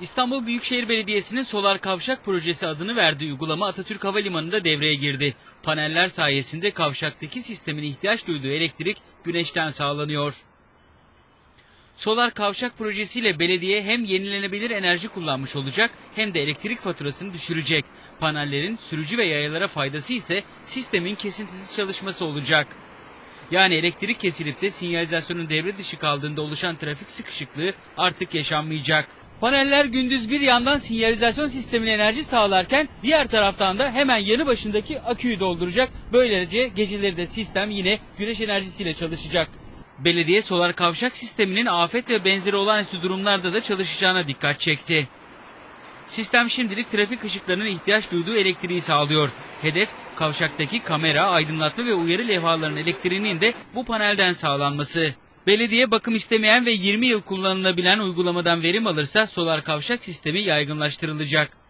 İstanbul Büyükşehir Belediyesi'nin Solar Kavşak Projesi adını verdiği uygulama Atatürk Havalimanı'nda devreye girdi. Paneller sayesinde kavşaktaki sistemin ihtiyaç duyduğu elektrik güneşten sağlanıyor. Solar Kavşak projesiyle belediye hem yenilenebilir enerji kullanmış olacak hem de elektrik faturasını düşürecek. Panellerin sürücü ve yayalara faydası ise sistemin kesintisiz çalışması olacak. Yani elektrik kesilip de sinyalizasyonun devre dışı kaldığında oluşan trafik sıkışıklığı artık yaşanmayacak. Paneller gündüz bir yandan sinyalizasyon sistemine enerji sağlarken diğer taraftan da hemen yanı başındaki aküyü dolduracak. Böylece geceleri de sistem yine güneş enerjisiyle çalışacak. Belediye solar kavşak sisteminin afet ve benzeri olağanüstü durumlarda da çalışacağına dikkat çekti. Sistem şimdilik trafik ışıklarının ihtiyaç duyduğu elektriği sağlıyor. Hedef kavşaktaki kamera, aydınlatma ve uyarı levhalarının elektriğinin de bu panelden sağlanması. Belediye bakım istemeyen ve 20 yıl kullanılabilen uygulamadan verim alırsa solar kavşak sistemi yaygınlaştırılacak.